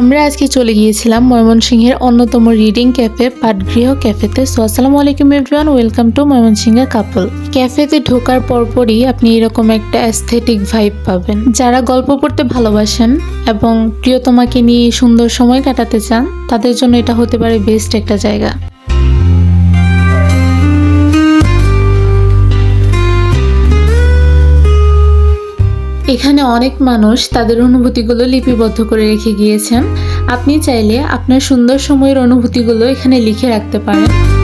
আমরা আজকে চলে গিয়েছিলাম ময়মনসিংহের অন্যতম রিডিং ক্যাফে পাটগৃহ ক্যাফেতে সো আসসালামু আলাইকুম everyone welcome to Mymensingh couple ক্যাফেতে ঢোকার পরপরই আপনি এরকম একটা অ্যাস্থেটিক ভাইব পাবেন। যারা গল্প পড়তে ভালোবাসেন এবং প্রিয়তমাকে নিয়ে সুন্দর সময় কাটাতে চান, তাদের জন্য এটা হতে পারে বেস্ট একটা জায়গা। এখানে অনেক মানুষ তাদের অনুভূতিগুলো লিপিবদ্ধ করে রেখে গিয়েছেন। আপনি চাইলে আপনার সুন্দর সময়ের অনুভূতিগুলো এখানে লিখে রাখতে পারেন।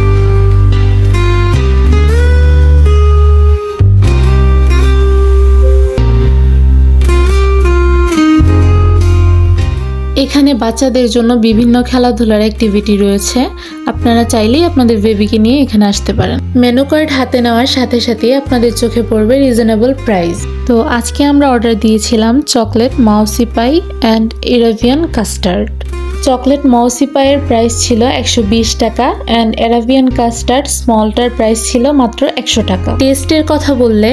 এখানে বাচ্চাদের জন্য বিভিন্ন খেলাধুলার অ্যাক্টিভিটি রয়েছে। আপনারা চাইলেই আপনাদের বেবিকে নিয়ে এখানে আসতে পারেন। মেনু কার্ড হাতে নেওয়ার সাথে সাথে আপনাদের চোখে পড়বে রিজনেবল প্রাইস তো আজকে আমরা অর্ডার দিয়েছিলাম chocolate mousse pie and Arabian custard chocolate mousse পাইয়ের price ছিল একশো বিশ টাকা অ্যান্ড এরাভিয়ান কাস্টার্ড স্মলটার প্রাইস ছিল মাত্র একশো টাকা। টেস্টের কথা বললে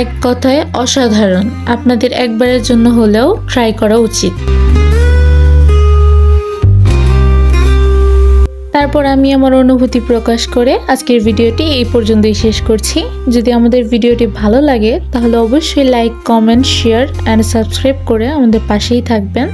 এক কথায় অসাধারণ। আপনাদের একবারের জন্য হলেও ট্রাই করা উচিত। তারপর আমি আমার অনুভূতি প্রকাশ করে আজকের ভিডিওটি এই পর্যন্তই শেষ করছি। যদি আমাদের ভিডিওটি ভালো লাগে, তাহলে অবশ্যই like comment share and subscribe করে আমাদের পাশেই থাকবেন।